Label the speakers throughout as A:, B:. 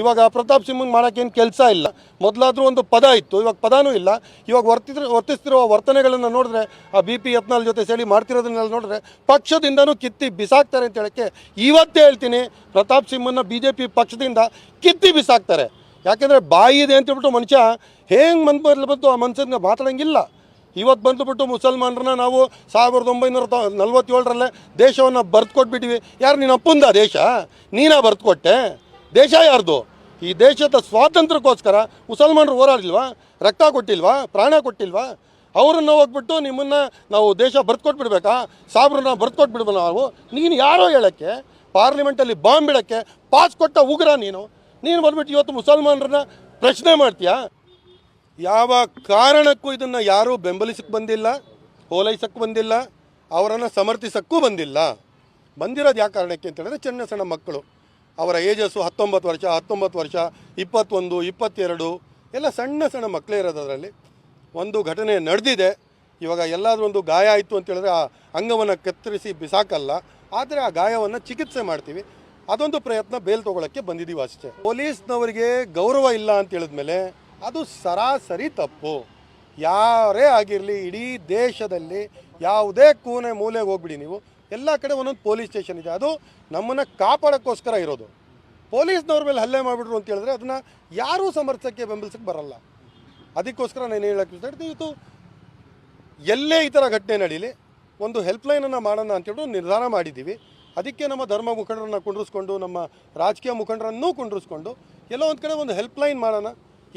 A: ಇವಾಗ ಪ್ರತಾಪ್ ಸಿಂಹಂಗೆ ಮಾಡೋಕ್ಕೇನು ಕೆಲಸ ಇಲ್ಲ. ಮೊದಲಾದರೂ ಒಂದು ಪದ ಇತ್ತು. ಇವಾಗ ಪದನೂ ಇಲ್ಲ. ಇವಾಗ ವರ್ತಿದ್ರ ವರ್ತಿಸ್ತಿರುವ ವರ್ತನೆಗಳನ್ನು ನೋಡಿದ್ರೆ, ಆ ಬಿ ಪಿ ಯತ್ನಾಲ್ ಜೊತೆ ಸೇರಿ ಮಾಡ್ತಿರೋದನ್ನೆಲ್ಲ ನೋಡಿದ್ರೆ ಪಕ್ಷದಿಂದನೂ ಕಿತ್ತಿ ಬಿಸಾಕ್ತಾರೆ ಅಂತ ಹೇಳಕ್ಕೆ ಇವತ್ತೇ ಹೇಳ್ತೀನಿ. ಪ್ರತಾಪ್ ಸಿಂಹನ ಬಿ ಜೆ ಪಿ ಪಕ್ಷದಿಂದ ಕಿತ್ತಿ ಬಿಸಾಕ್ತಾರೆ. ಯಾಕೆಂದರೆ ಬಾಯಿ ಇದೆ ಅಂತೇಳ್ಬಿಟ್ಟು ಮನುಷ್ಯ ಹೇಗೆ ಮನ್ ಬಂತು ಆ ಮನುಷ್ಯನ ಮಾತಾಡೋಂಗಿಲ್ಲ. ಇವತ್ತು ಬಂದುಬಿಟ್ಟು ಮುಸಲ್ಮಾನರನ್ನ ನಾವು ಸಾವಿರದ ಒಂಬೈನೂರ ತ ನಲ್ವತ್ತೇಳರಲ್ಲೇ ದೇಶವನ್ನು ಬರ್ದು ಕೊಟ್ಬಿಟ್ಟಿವಿ ಯಾರು ನೀನು ಅಪ್ಪಂದ ದೇಶ? ನೀನಾ ಬರ್ದು ಕೊಟ್ಟೆ ದೇಶ ಯಾರ್ದು? ಈ ದೇಶದ ಸ್ವಾತಂತ್ರ್ಯಕ್ಕೋಸ್ಕರ ಮುಸಲ್ಮಾನರು ಹೋರಾಡಿಲ್ವಾ? ರಕ್ತ ಕೊಟ್ಟಿಲ್ವಾ? ಪ್ರಾಣ ಕೊಟ್ಟಿಲ್ವಾ? ಅವರನ್ನು ಹೋಗ್ಬಿಟ್ಟು ನಿಮ್ಮನ್ನು ನಾವು ದೇಶ ಬರ್ತ್ಕೊಟ್ಬಿಡ್ಬೇಕಾ ಸಾಬ್ರನ್ನ ಬರ್ದು ಕೊಟ್ಬಿಡ್ಬ ನಾವು? ನೀನು ಯಾರೋ ಹೇಳೋಕ್ಕೆ? ಪಾರ್ಲಿಮೆಂಟಲ್ಲಿ ಬಾಂಬ್ ಬಿಡಕ್ಕೆ ಪಾಸ್ ಕೊಟ್ಟ ಉಗ್ರ ನೀನು? ನೀನು ಬಂದ್ಬಿಟ್ಟು ಇವತ್ತು ಮುಸಲ್ಮಾನರನ್ನ ಪ್ರಶ್ನೆ ಮಾಡ್ತೀಯಾ? ಯಾವ ಕಾರಣಕ್ಕೂ ಇದನ್ನು ಯಾರೂ ಬೆಂಬಲಿಸಕ್ಕೆ ಬಂದಿಲ್ಲ ಓಲೈಸಕ್ಕೆ ಬಂದಿಲ್ಲ, ಅವರನ್ನು ಸಮರ್ಥಿಸಕ್ಕೂ ಬಂದಿಲ್ಲ. ಬಂದಿರೋದು ಯಾವ ಕಾರಣಕ್ಕೆ ಅಂತ ಹೇಳಿದ್ರೆ ಸಣ್ಣ ಸಣ್ಣ ಮಕ್ಕಳು. ಅವರ ಏಜಸ್ಸು ಹತ್ತೊಂಬತ್ತು ವರ್ಷ ಹತ್ತೊಂಬತ್ತು ವರ್ಷ, ಇಪ್ಪತ್ತೊಂದು, ಇಪ್ಪತ್ತೆರಡು, ಎಲ್ಲ ಸಣ್ಣ ಸಣ್ಣ ಮಕ್ಕಳೇ ಇರೋದು ಅದರಲ್ಲಿ ಒಂದು ಘಟನೆ ನಡೆದಿದೆ. ಇವಾಗ ಎಲ್ಲಾದರೂ ಒಂದು ಗಾಯ ಆಯಿತು ಅಂತ ಹೇಳಿದ್ರೆ ಆ ಅಂಗವನ್ನು ಕತ್ತರಿಸಿ ಬಿಸಾಕಲ್ಲ, ಆದರೆ ಆ ಗಾಯವನ್ನು ಚಿಕಿತ್ಸೆ ಮಾಡ್ತೀವಿ. ಅದೊಂದು ಪ್ರಯತ್ನ ಬೇಲ್ ತೊಗೊಳಕ್ಕೆ ಬಂದಿದ್ದೀವಿ ಅಷ್ಟೇ. ಪೊಲೀಸ್ನವರಿಗೆ ಗೌರವ ಇಲ್ಲ ಅಂತ ಹೇಳಿದ್ಮೇಲೆ ಅದು ಸರಾಸರಿ ತಪ್ಪು. ಯಾರೇ ಆಗಿರಲಿ, ಇಡೀ ದೇಶದಲ್ಲಿ ಯಾವುದೇ ಕೂನೆ ಮೂಲೆಗೆ ಹೋಗ್ಬಿಡಿ ನೀವು. ಎಲ್ಲ ಕಡೆ ಒಂದೊಂದು ಪೊಲೀಸ್ ಸ್ಟೇಷನ್ ಇದೆ. ಅದು ನಮ್ಮನ್ನು ಕಾಪಾಡೋಕ್ಕೋಸ್ಕರ ಇರೋದು. ಪೊಲೀಸ್ನವ್ರ ಮೇಲೆ ಹಲ್ಲೆ ಮಾಡಿಬಿಟ್ರು ಅಂತ ಹೇಳಿದ್ರೆ ಅದನ್ನು ಯಾರೂ ಸಮರ್ಥಕ್ಕೆ ಬೆಂಬಲಿಸಕ್ಕೆ ಬರಲ್ಲ. ಅದಕ್ಕೋಸ್ಕರ ನಾನು ಹೇಳಕ್ಕೆ ಇಷ್ಟಪಡ್ತೀನಿ ಇವತ್ತು ಎಲ್ಲೇ ಈ ಥರ ಘಟನೆ ನಡೀಲಿ, ಒಂದು ಹೆಲ್ಪ್ಲೈನನ್ನು ಮಾಡೋಣ ಅಂತೇಳಿ ನಿರ್ಧಾರ ಮಾಡಿದ್ದೀವಿ. ಅದಕ್ಕೆ ನಮ್ಮ ಧರ್ಮ ಮುಖಂಡರನ್ನು ಕುಂಡ್ರಿಸ್ಕೊಂಡು, ನಮ್ಮ ರಾಜಕೀಯ ಮುಖಂಡರನ್ನೂ ಕುಂಡ್ರಿಸ್ಕೊಂಡು, ಎಲ್ಲೋ ಒಂದು ಕಡೆ ಒಂದು ಹೆಲ್ಪ್ಲೈನ್ ಮಾಡೋಣ.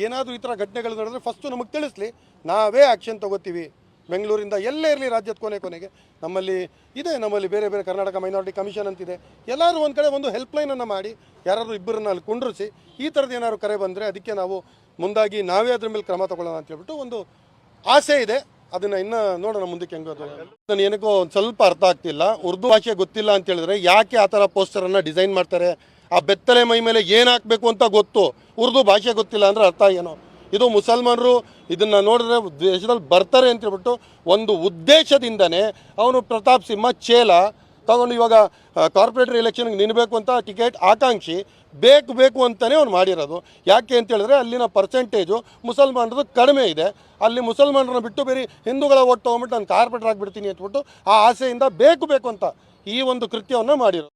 A: ಏನಾದರೂ ಈ ಥರ ಘಟನೆಗಳು ನಡೆದ್ರೆ ಫಸ್ಟು ನಮಗೆ ತಿಳಿಸ್ಲಿ. ನಾವೇ ಆ್ಯಕ್ಷನ್ ತೊಗೋತೀವಿ. ಬೆಂಗಳೂರಿಂದ ಎಲ್ಲೇ ಇರಲಿ ರಾಜ್ಯದ ಕೊನೆ ಕೊನೆಗೆ. ನಮ್ಮಲ್ಲಿ ಇದೆ, ನಮ್ಮಲ್ಲಿ ಬೇರೆ ಬೇರೆ ಕರ್ನಾಟಕ ಮೈನಾರಿಟಿ ಕಮಿಷನ್ ಅಂತಿದೆ. ಎಲ್ಲರೂ ಒಂದು ಕಡೆ ಒಂದು ಹೆಲ್ಪ್ಲೈನನ್ನು ಮಾಡಿ, ಯಾರಾದರೂ ಇಬ್ಬರನ್ನ ಅಲ್ಲಿ ಕುಂಡ್ರಿಸಿ, ಈ ಥರದ್ದು ಏನಾದ್ರು ಕರೆ ಬಂದರೆ ಅದಕ್ಕೆ ನಾವು ಮುಂದಾಗಿ ನಾವೇ ಅದ್ರ ಮೇಲೆ ಕ್ರಮ ತಗೊಳ್ಳೋಣ ಅಂತ ಹೇಳ್ಬಿಟ್ಟು ಒಂದು ಆಸೆ ಇದೆ. ಅದನ್ನು ಇನ್ನೂ ನೋಡೋಣ ಮುಂದಕ್ಕೆ ಹೆಂಗೆ ನಾನು ಏನಕ್ಕೋ ಒಂದು ಸ್ವಲ್ಪ ಅರ್ಥ ಆಗ್ತಿಲ್ಲ. ಉರ್ದು ಭಾಷೆ ಗೊತ್ತಿಲ್ಲ ಅಂತ ಹೇಳಿದ್ರೆ ಯಾಕೆ ಆ ಥರ ಪೋಸ್ಟರನ್ನು ಡಿಸೈನ್ ಮಾಡ್ತಾರೆ? ಆ ಬೆತ್ತಲೆ ಮೈ ಮೇಲೆ ಏನು ಹಾಕಬೇಕು ಅಂತ ಗೊತ್ತು. ಉರ್ದು ಭಾಷೆ ಗೊತ್ತಿಲ್ಲ ಅಂದರೆ ಅರ್ಥ ಏನೋ? ಇದು ಮುಸಲ್ಮಾನರು ಇದನ್ನ ನೋಡಿದ್ರೆ ದೇಶದಲ್ಲಿ ಬರ್ತಾರೆ ಅಂತ ಹೇಳ್ಬಿಟ್ಟು ಒಂದು ಉದ್ದೇಶದಿಂದನೇ ಅವನು ಪ್ರತಾಪ್ ಸಿಂಹ ಚೇಲ ತಗೊಂಡು ಇವಾಗ ಕಾರ್ಪೊರೇಟರ್ ಎಲೆಕ್ಷನ್ಗೆ ನಿಲ್ಲಬೇಕು ಅಂತ ಟಿಕೆಟ್ ಆಕಾಂಕ್ಷಿ, ಬೇಕು ಬೇಕು ಅಂತಲೇ ಅವ್ನು ಮಾಡಿರೋದು. ಯಾಕೆ ಅಂತ ಹೇಳಿದ್ರೆ ಅಲ್ಲಿನ ಪರ್ಸೆಂಟೇಜು ಮುಸಲ್ಮಾನರದು ಕಡಿಮೆ ಇದೆ. ಅಲ್ಲಿ ಮುಸಲ್ಮಾನರನ್ನ ಬಿಟ್ಟು ಬೇರೆ ಹಿಂದೂಗಳ ಒಟ್ಟು ತೊಗೊಂಬಿಟ್ಟು ನಾನು ಕಾರ್ಪೊರೇಟರ್ ಆಗಿಬಿಡ್ತೀನಿ ಅಂದ್ಬಿಟ್ಟು ಆ ಆಸೆಯಿಂದ ಬೇಕು ಬೇಕು ಅಂತ ಈ ಒಂದು ಕೃತ್ಯವನ್ನು ಮಾಡಿರೋದು.